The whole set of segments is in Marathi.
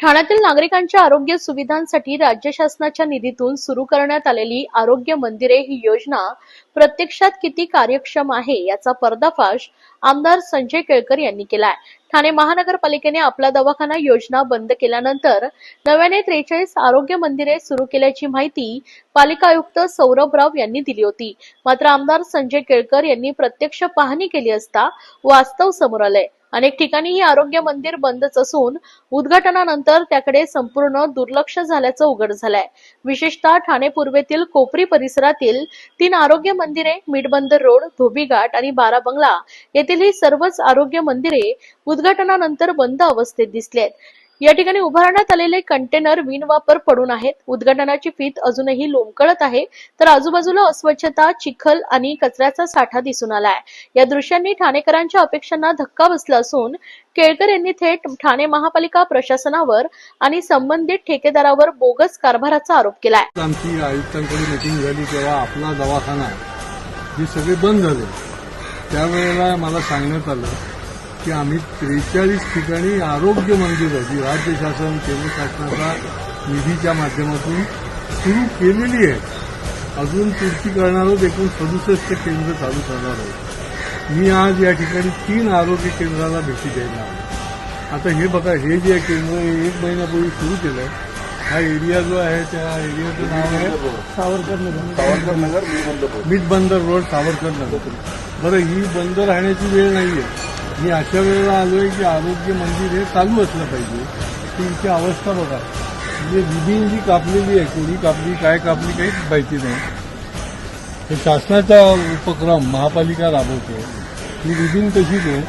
ठाण्यातील नागरिकांच्या आरोग्य सुविधांसाठी राज्य शासनाच्या निधीतून सुरू करण्यात आलेली आरोग्य मंदिरे ही योजना प्रत्यक्षात किती कार्यक्षम आहे याचा पर्दाफाश आमदार संजय केळकर यांनी केलाय. ठाणे महानगरपालिकेने आपला दवाखाना योजना बंद केल्यानंतर नव्याने त्रेचाळीस आरोग्य मंदिरे सुरू केल्याची माहिती पालिका आयुक्त सौरभ राव यांनी दिली होती. मात्र आमदार संजय केळकर यांनी प्रत्यक्ष पाहणी केली असता वास्तव समोर आलंय. अनेक ठिकाणी ही आरोग्य मंदिर बंदच असून उद्घाटनानंतर त्याकडे संपूर्ण दुर्लक्ष झाल्याचं उघड झालंय. विशेषतः ठाणे पूर्वेतील कोपरी परिसरातील तीन आरोग्य मंदिरे मिठबंदर रोड धोबीघाट आणि बारा बंगला येथील ही सर्वच आरोग्य मंदिरे उद्घाटनानंतर बंद अवस्थेत दिसलेत. आहेत या ठिकाणी उभारण्यात आलेले कंटेनर विणवापर पडून आहेत. उद्घाटनाची फीत अजूनही लोंबकळत आहे. तर आजूबाजूला अस्वच्छता चिखल आणि कचऱ्याचा साठा दिसून आलाय. या दृश्यांनी ठाणेकरांच्या अपेक्षांना धक्का बसला असून केळकर यांनी थेट ठाणे महापालिका प्रशासनावर आणि संबंधित ठेकेदारावर बोगस कारभाराचा आरोप केलाय. आमची आयुक्तांकडे मिटिंग झाली तेव्हा आपला दवाखाना हे सगळे बंद झाले. त्यावेळेला मला सांगण्यात आलं की आम्ही त्रेचाळीस ठिकाणी आरोग्य मंदिरं जी राज्य शासन केंद्र शासनाच्या निधीच्या माध्यमातून सुरू केलेली आहेत अजून पुढची करणार आहोत एकूण सदुसष्ट केंद्र चालू करणार आहोत. मी आज या ठिकाणी तीन आरोग्य केंद्राला भेटी द्यायला आता हे बघा हे जे केंद्र हे एक महिन्यापूर्वी सुरू केलं आहे हा एरिया जो आहे त्या एरियाचं नाव आहे सावरकर नगर सावरकर नगर मी मीठबंदर रोड सावरकर नगर बरं ही बंद राहण्याची वेळ नाहीये. मी अशा वेळेला आलोय की आरोग्य मंदिर हे चालू असलं पाहिजे. ती अवस्था बघा. म्हणजे विधी जी कापलेली आहे कोणी कापली काय कापली काहीच माहिती नाही. हे शासनाचा उपक्रम महापालिका राबवते. ही विधीन तशीच आहे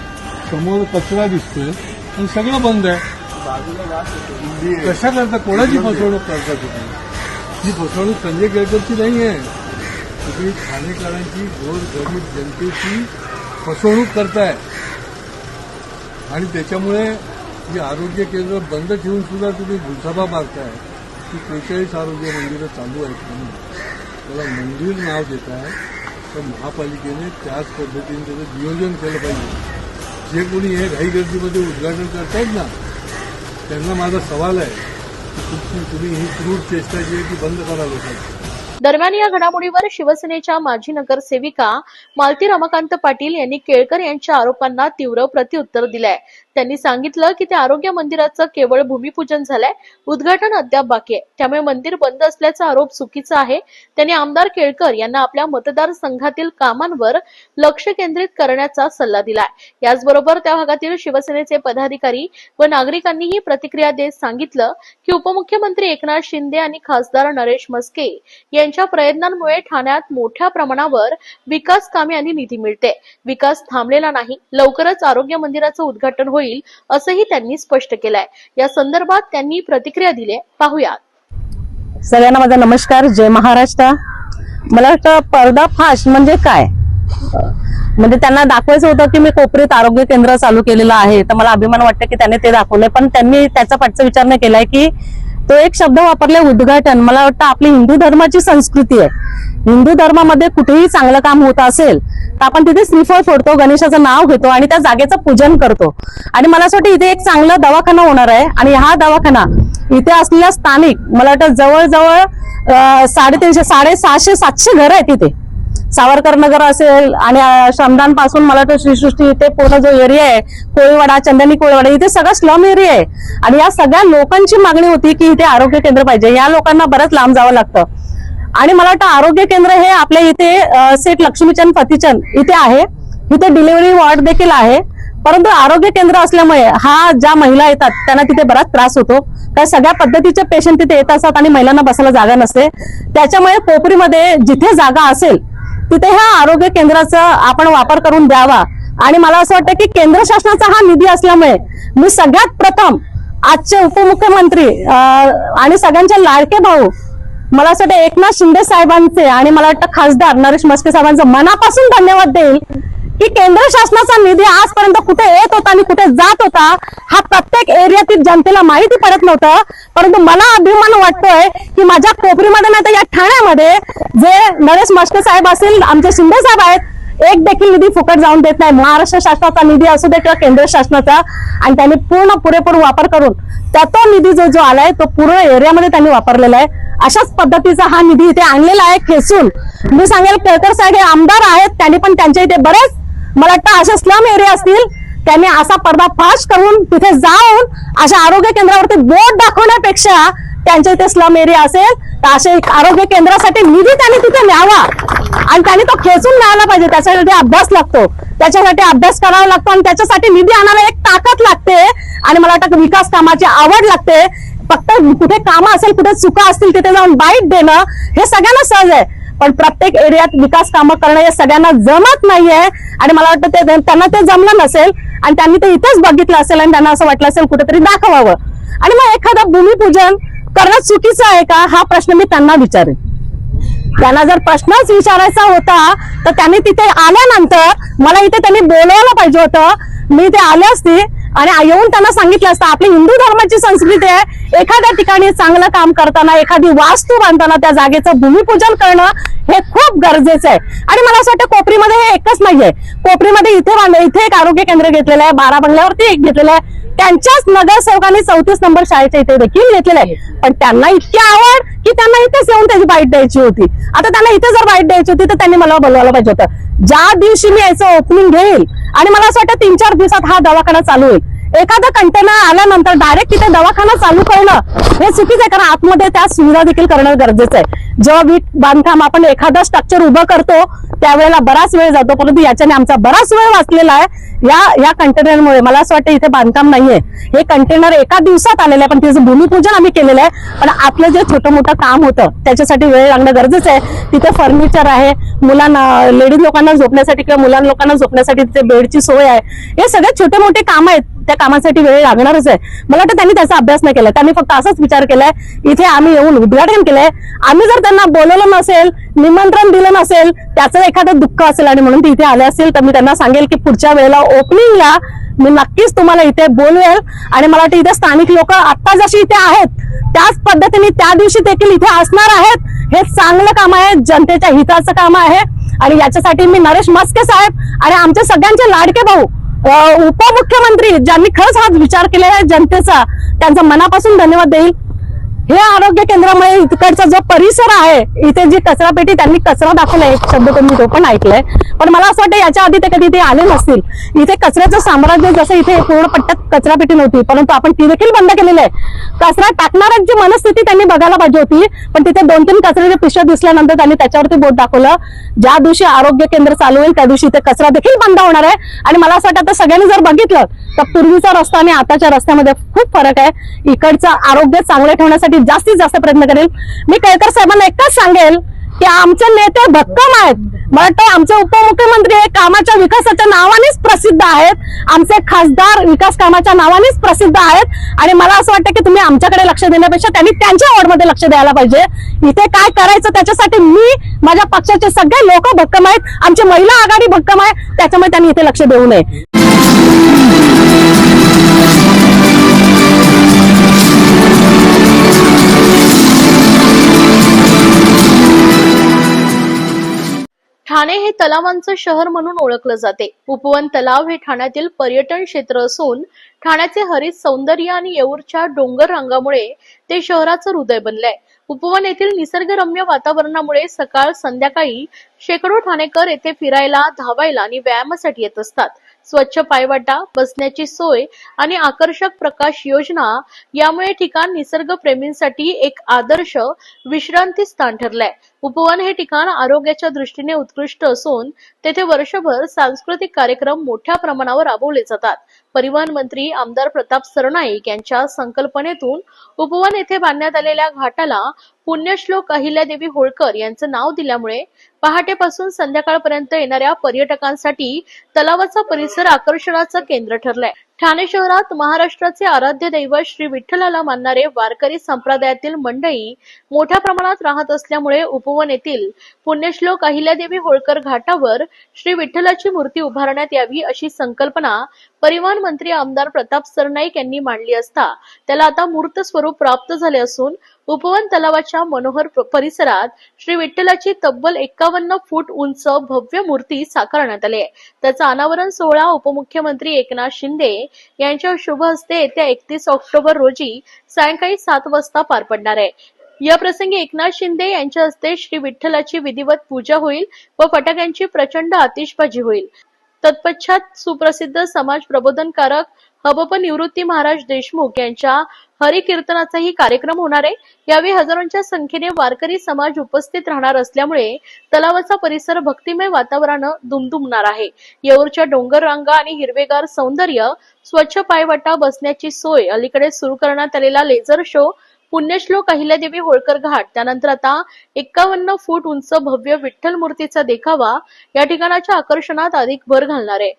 समोर कचरा दिसतोय. आणि सगळं बंद आहे. कशा करता? कोणाची फसवणूक करता तुम्ही? ही फसवणूक संजय केळकरची नाही आहे. तुम्ही ठाणेकरांची गोर गरीब जनतेची फसवणूक करताय. आणि त्याच्यामुळे जी आरोग्य केंद्र बंद ठेवून सुद्धा तुम्ही गुलसभा मारताय की त्रेचाळीस आरोग्य मंदिरं चालू आहेत म्हणून. त्याला मंदिर नाव देत आहे तर महापालिकेने त्याच पद्धतीने त्याचं नियोजन केलं पाहिजे. जे कोणी हे घाई गर्दीमध्ये उद्घाटन करतायत ना त्यांना माझा सवाल आहे की तुमची तुम्ही ही क्रूर चेष्टा जी आहे ती बंद करा लोकांची. दरम्यान या घडामोडीवर शिवसेनेच्या माजी नगरसेविका मालती रमाकांत पाटील यांनी केळकर यांच्या आरोपांना तीव्र प्रत्युत्तर दिलंय. त्यांनी सांगितलं की ते आरोग्य मंदिराचं केवळ भूमिपूजन झालंय उद्घाटन अद्याप बाकी आहे. त्यामुळे मंदिर बंद असल्याचा आरोप चुकीचा आहे. त्यांनी आमदार केळकर यांना आपल्या मतदारसंघातील कामांवर लक्ष केंद्रित करण्याचा सल्ला दिलाय. याचबरोबर त्या भागातील शिवसेनेचे पदाधिकारी व नागरिकांनीही प्रतिक्रिया देत सांगितलं की उपमुख्यमंत्री एकनाथ शिंदे आणि खासदार नरेश मस्के त्यांच्या प्रयत्नांमुळे ठाण्यात मोठ्या प्रमाणावर विकास कामे आणि निधी मिळते. विकास थांबलेला नाही लवकरच आरोग्य मंदिराचं उद्घाटन होईल असंही त्यांनी स्पष्ट केलंय. या संदर्भात त्यांनी प्रतिक्रिया दिली पाहुयात. सगळ्यांना माझा नमस्कार. जय महाराष्ट्र. मला वाटतं पर्दाफाश म्हणजे काय? म्हणजे त्यांना दाखवायचं होतं की मी कोपरीत आरोग्य केंद्र चालू केलेलं आहे तर मला अभिमान वाटतं की त्यांनी ते दाखवलंय पण त्यांनी त्याचा पाठचा विचार नाही केलाय की तो एक शब्द वापरले उद्घाटन. मला वाटतं आपली हिंदू धर्माची संस्कृती आहे. हिंदू धर्मामध्ये कुठेही चांगलं काम होत असेल तर आपण तिथे श्रीफळ फोडतो गणेशाचं नाव घेतो आणि त्या जागेचं पूजन करतो. आणि मला असं वाटतं इथे एक चांगला दवाखाना होणार आहे आणि हा दवाखाना इथे असलेल्या स्थानिक मला वाटतं जवळजवळ साडेतीनशे साडेसहाशे सातशे घर आहेत तिथे सावरकर नगर असेल आणि श्रमदानपासून मला वाटतं श्रीसृष्टी इथे पूर्ण जो एरिया आहे कोळीवाडा चंदनी कोळीवाडा इथे सगळं स्लम एरिया आहे. आणि या सगळ्या लोकांची मागणी होती की इथे आरोग्य केंद्र पाहिजे. या लोकांना बरंच लांब जावं लागतं. आणि मला वाटतं आरोग्य केंद्र हे आपल्या इथे सेठ लक्ष्मीचंद फतीचंद इथे आहे. इथे डिलिव्हरी वॉर्ड देखील आहे. परंतु आरोग्य केंद्र असल्यामुळे हा ज्या महिला येतात त्यांना तिथे बराच त्रास होतो. कारण सगळ्या पद्धतीचे पेशंट तिथे येत असतात आणि महिलांना बसायला जागा नसते. त्याच्यामुळे कोपरीमध्ये जिथे जागा असेल तिथे ह्या आरोग्य केंद्राचा आपण वापर करून द्यावा? आणि मला असं वाटतं की केंद्र शासनाचा हा निधी असल्यामुळे मी सगळ्यात प्रथम आजचे उपमुख्यमंत्री आणि सगळ्यांचे लाडके भाऊ मला असं वाटतं एकनाथ शिंदे साहेबांचे आणि मला वाटतं खासदार नरेश मस्के साहेबांचं मनापासून धन्यवाद देईल. की केंद्र शासनाचा निधी आजपर्यंत कुठे येत होता आणि कुठे जात होता हा प्रत्येक एरियातील जनतेला माहिती पडत नव्हतं. परंतु मला अभिमान वाटतोय की माझ्या कोपरीमध्ये नाही तर या ठाण्यामध्ये जे नरेश मस्के साहेब असतील आमचे शिंदे साहेब आहेत एक देखील निधी फुकट जाऊन देत नाही. महाराष्ट्र शासनाचा निधी असू दे किंवा केंद्र शासनाचा आणि त्यांनी पूर्ण पुरेपूर वापर करून त्या तो निधी जो जो आलाय तो पूर्ण एरियामध्ये त्यांनी वापरलेला आहे. अशाच पद्धतीचा हा निधी इथे आणलेला आहे खेचून. मी सांगेल केळकर साहेब हे आमदार आहेत त्यांनी पण त्यांच्या इथे बरेच मला वाटतं अशा स्लम एरिया असतील त्यांनी असा पर्दाफाश करून तिथे जाऊन अशा आरोग्य केंद्रावरती बोट दाखवण्यापेक्षा त्यांच्या इथे स्लम एरिया असेल तर असे आरोग्य केंद्रासाठी निधी त्यांनी तिथे न्यावा. आणि त्यांनी तो खेचून न्यायला पाहिजे त्याच्यासाठी अभ्यास लागतो. त्याच्यासाठी अभ्यास करावा लागतो आणि त्याच्यासाठी निधी आणायला एक ताकद लागते. आणि मला वाटतं विकास कामाची आवड लागते. फक्त कुठे कामं असेल कुठे चुका असतील तिथे जाऊन बाईट देणं हे सगळ्यांना सहज आहे. पण प्रत्येक एरियात विकास कामं करणं हे सगळ्यांना जमत नाहीये. आणि मला वाटतं ते त्यांना ते जमलं नसेल आणि त्यांनी ते इथेच बघितलं असेल आणि त्यांना असं वाटलं असेल कुठेतरी दाखवावं. आणि मग एखादं भूमिपूजन करणं चुकीचं आहे का? हा प्रश्न मी त्यांना विचारेन. त्यांना जर प्रश्नच विचारायचा होता तर त्यांनी तिथे आल्यानंतर मला इथे त्यांनी बोलवलं पाहिजे होतं. मी ते आले असते आणि येऊन त्यांना सांगितलं असतं आपली हिंदू धर्माची संस्कृती आहे. एखाद्या ठिकाणी चांगलं काम करताना एखादी वास्तू बांधताना त्या जागेचं भूमिपूजन करणं हे खूप गरजेचं आहे. आणि मला असं वाटतं कोपरीमध्ये हे एकच नाहीये. कोपरीमध्ये इथे बांध- इथे एक आरोग्य केंद्र घेतलेलं आहे बारा बंगल्यावरती एक घेतलेलं आहे. त्यांच्याच नगरसेवकांनी चौतीस नंबर शाळेच्या इथे देखील घेतलेलं आहे. पण त्यांना इतकी आवड की त्यांना इथेच येऊन त्याची बाईट द्यायची होती. आता त्यांना इथे जर बाईट द्यायची होती तर त्यांनी मला बोलवायला पाहिजे होतं. ज्या दिवशी मी याचं ओपनिंग घेईल आणि मला असं वाटतं तीन चार दिवसात हा दवाखाना चालू होईल. एखादा कंटेनर आल्यानंतर डायरेक्ट तिथे दवाखाना चालू करणं हे चुकीचं आहे कारण आतमध्ये त्या सुविधा देखील करणं गरजेचं आहे. जेव्हा वीट बांधकाम आपण एखादं स्ट्रक्चर उभं करतो त्यावेळेला बराच वेळ जातो परंतु याच्याने आमचा बराच वेळ वाचलेला आहे. या या कंटेनरमुळे मला असं वाटतं इथे बांधकाम नाहीये. हे कंटेनर एका दिवसात आलेलं आहे पण त्याचं भूमिपूजन आम्ही केलेलं आहे. पण आपलं जे छोटं मोठं काम होतं त्याच्यासाठी वेळ लागणं गरजेचं आहे. तिथे फर्निचर आहे मुलांना लेडीज लोकांना झोपण्यासाठी किंवा मुलां लोकांना झोपण्यासाठी तिथे बेडची सोय आहे. हे सगळे छोटे मोठे काम आहेत. त्या कामासाठी वेळ लागणारच आहे. मला वाटतं त्यांनी त्याचा अभ्यास नाही केला. त्यांनी फक्त असंच विचार केलाय इथे आम्ही येऊन उद्घाटन केलंय. आम्ही जर त्यांना बोलवलं नसेल निमंत्रण दिलं नसेल त्याचं एखादं दुःख असेल आणि म्हणून ते इथे आले असेल तर मी त्यांना सांगेल की पुढच्या वेळेला ओपनिंगला मी नक्कीच तुम्हाला इथे बोलवेल. आणि मला वाटतं इथे स्थानिक लोक आता जशी इथे आहेत त्याच पद्धतीने त्या दिवशी देखील इथे असणार आहेत. हे चांगलं काम आहे जनतेच्या हिताचं काम आहे. आणि याच्यासाठी मी नरेश मस्के साहेब आणि आमच्या सगळ्यांचे लाडके भाऊ उपमुख्यमंत्री ज्यांनी खरंच हा विचार केलेला आहे जनतेचा त्यांचा मनापासून धन्यवाद देईल. हे आरोग्य केंद्रामुळे इकडचा जो परिसर आहे इथे जी कचरा पेटी त्यांनी कचरा दाखवलाय एक शब्द तुम्ही तो पण ऐकलाय. पण मला असं वाटतं याच्या आधी ते कधी ते आले नसतील. इथे कचऱ्याचं साम्राज्य जसं इथे पूर्ण पट्ट्यात कचरा पेटी नव्हती परंतु आपण ती देखील बंद केलेली आहे. कचरा टाकणाऱ्यांची मनस्थिती त्यांनी बघायला पाहिजे होती पण तिथे दोन तीन कचऱ्याच्या पिशव्या दिसल्यानंतर त्यांनी त्याच्यावरती बोट दाखवलं. ज्या दिवशी आरोग्य केंद्र चालू होईल त्या दिवशी इथे कचरा देखील बंद होणार आहे. आणि मला असं वाटतं आता सगळ्यांनी जर बघितलं तर पूर्वीचा रस्ता आणि आताच्या रस्त्यामध्ये खूप फरक आहे. इकडचं आरोग्य चांगलं ठेवण्यासाठी जास्तीत जास्त प्रयत्न करेल. मी केळकर साहेबांना एकच सांगेल की आमचे नेते भक्कम आहेत. मला वाटतं आमचे उपमुख्यमंत्री हे कामाच्या विकासाच्या नावानेच प्रसिद्ध आहेत. आमचे खासदार विकास कामाच्या नावानेच प्रसिद्ध आहेत. आणि मला असं वाटतं की तुम्ही आमच्याकडे लक्ष देण्यापेक्षा त्यांनी त्यांच्या वॉर्डमध्ये लक्ष द्यायला पाहिजे. इथे काय करायचं त्याच्यासाठी मी माझ्या पक्षाचे सगळे लोक भक्कम आहेत. आमची महिला आघाडी भक्कम आहे. त्याच्यामुळे त्यांनी इथे लक्ष देऊ नये. ठाणे हे तलावांचं शहर म्हणून ओळखलं जाते. उपवन तलाव हे ठाण्यातील पर्यटन क्षेत्र असून ठाण्याचे हरित सौंदर्य आणि येऊरच्या डोंगर रंगामुळे ते शहराचं हृदय बनलंय. उपवन येथील निसर्गरम्य वातावरणामुळे सकाळ संध्याकाळी शेकडो ठाणेकर येथे फिरायला धावायला आणि व्यायामासाठी येत असतात. स्वच्छ पायवाटा बसण्याची सोय आणि आकर्षक प्रकाश योजना यामुळे ठिकाण निसर्गप्रेमींसाठी एक आदर्श विश्रांती स्थान ठरलंय. उपवन हे ठिकाण आरोग्याच्या दृष्टीने उत्कृष्ट असून तेथे वर्षभर सांस्कृतिक कार्यक्रम मोठ्या प्रमाणावर राबवले जातात. परिवहन मंत्री आमदार प्रताप सरनाईक यांच्या संकल्पनेतून उपवन येथे बांधण्यात आलेल्या घाटाला पुण्यश्लोक अहिल्यादेवी होळकर यांचं नाव दिल्यामुळे पहाटेपासून संध्याकाळपर्यंत येणाऱ्या पर्यटकांसाठी तलावाचा परिसर आकर्षणाचं केंद्र ठरलाय. ठाणे शहरात महाराष्ट्राचे आराध्य दैवत श्री विठ्ठलाला मानणारे वारकरी संप्रदायातील मंडळी मोठ्या प्रमाणात राहत असल्यामुळे उपवन येथील पुण्यश्लोक अहिल्यादेवी होळकर घाटावर श्री विठ्ठलाची मूर्ती उभारण्यात यावी अशी संकल्पना परिवहन मंत्री आमदार प्रताप सरनाईक यांनी मांडली असता त्याला आता मूर्त स्वरूप प्राप्त झाले असून उपवन तलावाच्या मनोहर परिसरात श्री विठ्ठलाची तब्बल एक्कावन्न फूट उंच भव्य मूर्ती साकारण्यात आली आहे. त्याचा अनावरण सोहळा उपमुख्यमंत्री एकनाथ शिंदे यांच्या शुभ हस्ते येत्या एकतीस ऑक्टोबर रोजी सायंकाळी सात वाजता पार पडणार आहे. या प्रसंगी एकनाथ शिंदे यांच्या हस्ते श्री विठ्ठलाची विधिवत पूजा होईल व फटाक्यांची प्रचंड आतिषबाजी होईल. तत्पश्चात सुप्रसिद्ध समाज प्रबोधनकारक हबप निवृत्ती महाराज देशमुख यांच्या हरिकीर्तनाचाही कार्यक्रम होणार आहे. यावेळी हजारोंच्या संख्येने वारकरी समाज उपस्थित राहणार असल्यामुळे तलावाचा परिसर भक्तिमय वातावरणानं दुमदुमणार आहे. येऊरच्या डोंगर रांगा आणि हिरवेगार सौंदर्य स्वच्छ पायवाटा बसण्याची सोय अलीकडे सुरू करण्यात आलेला लेझर शो पुण्यश्लोक अहिल्यादेवी होळकर घाट त्यानंतर आता एक्कावन्न फूट उंच भव्य विठ्ठल मूर्तीचा देखावा या ठिकाणाच्या आकर्षणात अधिक भर घालणार आहे.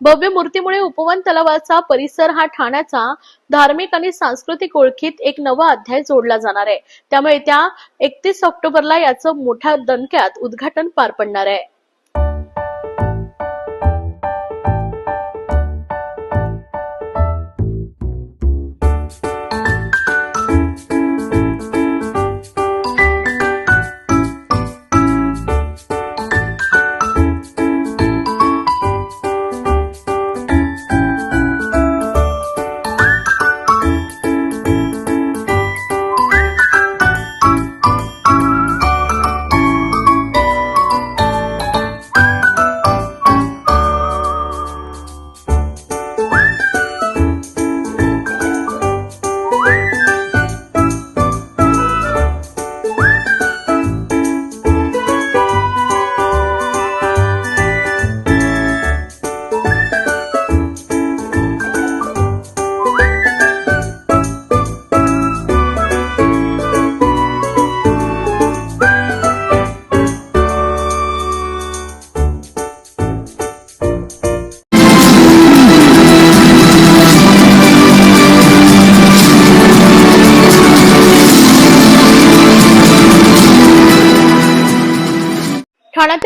भव्य मूर्तीमुळे उपवन तलावाचा परिसर हा ठाण्याचा धार्मिक आणि सांस्कृतिक ओळखीत एक नवा अध्याय जोडला जाणार आहे. त्यामुळे त्या एकतीस ऑक्टोबरला याचं मोठ्या दणक्यात उद्घाटन पार पडणार आहे.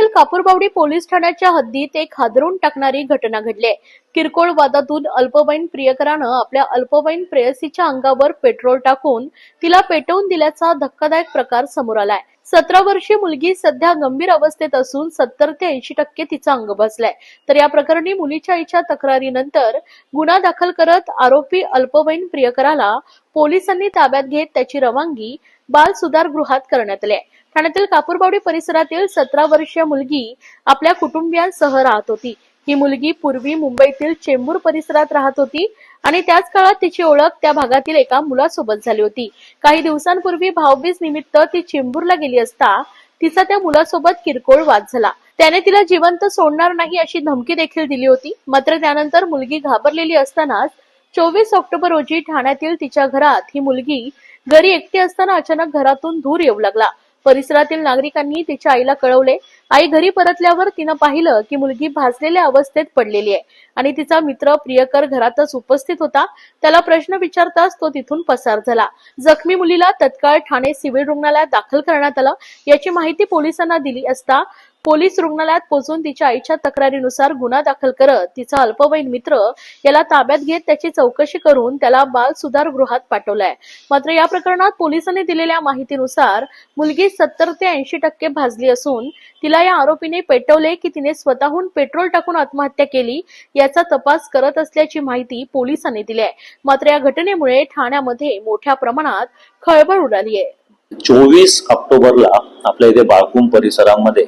ठाण्यातील कापूरबावडी पोलीस ठाण्याच्या हद्दीत एक हादरून टाकणारी घटना घडली. किरकोळ वादातून अल्पवयीन प्रियकरानं आपल्या अल्पवयीन प्रेयसीच्या अंगावर पेट्रोल टाकून तिला पेटवून दिल्याचा धक्कादायक प्रकार समोर आलाय. सतरा वर्षीय मुलगी सध्या गंभीर अवस्थेत असून सत्तर ते ऐंशी टक्के तिचा अंग बसलाय. तर या प्रकरणी मुलीच्या आईच्या तक्रारीनंतर गुन्हा दाखल करत आरोपी अल्पवयीन प्रियकराला पोलिसांनी ताब्यात घेत त्याची रवानगी बाल सुधार गृहात करण्यात आले. ठाण्यातील कापूरबावडी परिसरातील सतरा वर्षीय मुलगी आपल्या कुटुंबियांसह राहत होती. ही मुलगी पूर्वी मुंबईतील चेंबूर परिसरात राहत होती आणि त्याच काळात तिची ओळख त्या भागातील एका मुलासोबत झाली होती. काही दिवसांपूर्वी भाऊबीज निमित्त ती चेंबूरला गेली असता तिचा त्या मुलासोबत किरकोळ वाद झाला. त्याने तिला जिवंत सोडणार नाही अशी धमकी देखील दिली होती. मात्र त्यानंतर मुलगी घाबरलेली असतानाच चोवीस ऑक्टोबर रोजी ठाण्यातील तिच्या घरात ही मुलगी घरी एकटी असताना अचानक घरातून धूर येऊ लागला. परिसरातील नागरिकांनी तिच्या आईला कळवले आई घरी परतल्यावर तिनं पाहिलं की मुलगी भाजलेल्या अवस्थेत पडलेली आहे. आणि तिचा मित्र प्रियकर घरातच उपस्थित होता. त्याला प्रश्न विचारताच तो तिथून पसार झाला. जखमी मुलीला तत्काळ ठाणे सिव्हिल रुग्णालयात दाखल करण्यात आलं. याची माहिती पोलिसांना दिली असता पोलीस रुग्णालयात पोहोचून तिच्या आईच्या तक्रारीनुसार गुन्हा दाखल करत तिचा अल्पवयीन मित्र याला ताब्यात घेत त्याची चौकशी करून त्याला बाल सुधार गृहात पाठवलाय. मात्र या प्रकरणात पोलिसांनी दिलेल्या माहितीनुसार मुलगी सत्तर ते ऐंशी टक्के भाजली असून तिला या आरोपीने पेटवले की तिने स्वतःहून पेट्रोल टाकून आत्महत्या केली याचा तपास करत असल्याची माहिती पोलिसांनी दिली आहे मात्र या घटनेमुळे ठाण्यामध्ये मोठ्या प्रमाणात खळबळ उडाली आहे चोवीस ऑक्टोबरला आपल्या इथे बाळकुम परिसरामध्ये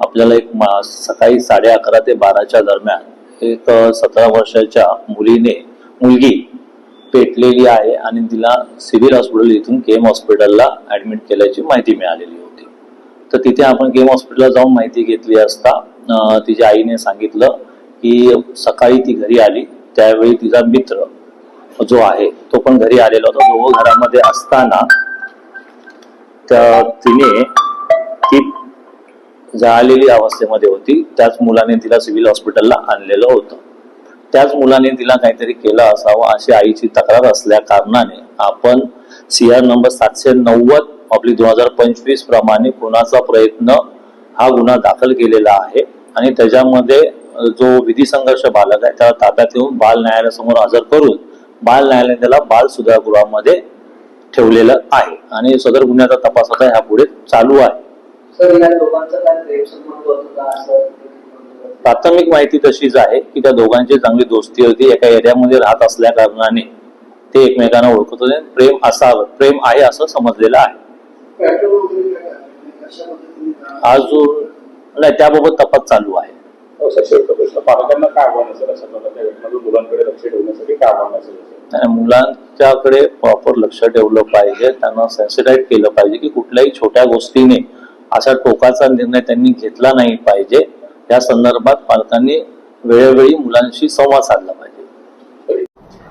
आपल्याला एक मा- सकाळी साडे अकरा ते बाराच्या दरम्यान एक सतरा वर्षाच्या मुलीने मुलगी पेटलेली आहे आणि तिला सिव्हिल हॉस्पिटल इथून केम हॉस्पिटलला ऍडमिट केल्याची माहिती मिळालेली होती. तर तिथे आपण केम हॉस्पिटलला जाऊन माहिती घेतली असता तिच्या आईने सांगितलं की सकाळी ती घरी आली. त्यावेळी तिचा मित्र जो आहे तो पण घरी आलेला होता. दोघं घरामध्ये असताना त्या तिने ती जळालेली अवस्थेमध्ये होती. त्याच मुलाने तिला सिव्हिल हॉस्पिटलला आणलेलं होतं. त्याच मुलाने तिला काहीतरी केलं असावं अशी आईची तक्रार असल्या कारणाने आपण सी आर नंबर सातशे नव्वद आपली दोन हजार पंचवीस प्रमाणे खुनाचा प्रयत्न हा गुन्हा दाखल केलेला आहे. आणि त्याच्यामध्ये जो विधी संघर्ष बालक आहे त्याला ताब्यात येऊन बाल न्यायालयासमोर हजर करून बाल न्यायालयाने त्याला बाल सुधारगृहामध्ये ठेवलेलं आहे. आणि सदर गुन्ह्याचा तपास आता ह्यापुढे चालू आहे. प्राथमिक माहिती तशीच आहे की त्या दोघांची चांगली दोस्ती होती. एका एरियामध्ये राहत असल्या कारणाने ते एकमेकांना ओळखत होते. प्रेम असावं प्रेम आहे असं समजलेलं आहे. अजून नाही त्याबाबत तपास चालू आहे. हो सर शेवटचा प्रश्न. पालकांना काय आव्हान असेल अशा प्रकारच्या घटनांवर मुलांकडे लक्ष ठेवण्यासाठी काय आव्हान असेल? असेल? आणि मुलांच्याकडे प्रॉपर लक्ष ठेवलं पाहिजे त्यांना सेन्सिटाईज केलं पाहिजे की कुठल्याही छोट्या गोष्टीने असा टोकाचा निर्णय त्यांनी घेतला नाही पाहिजे. या संदर्भात पालकांनी वेळोवेळी मुलांशी संवाद साधला पाहिजे.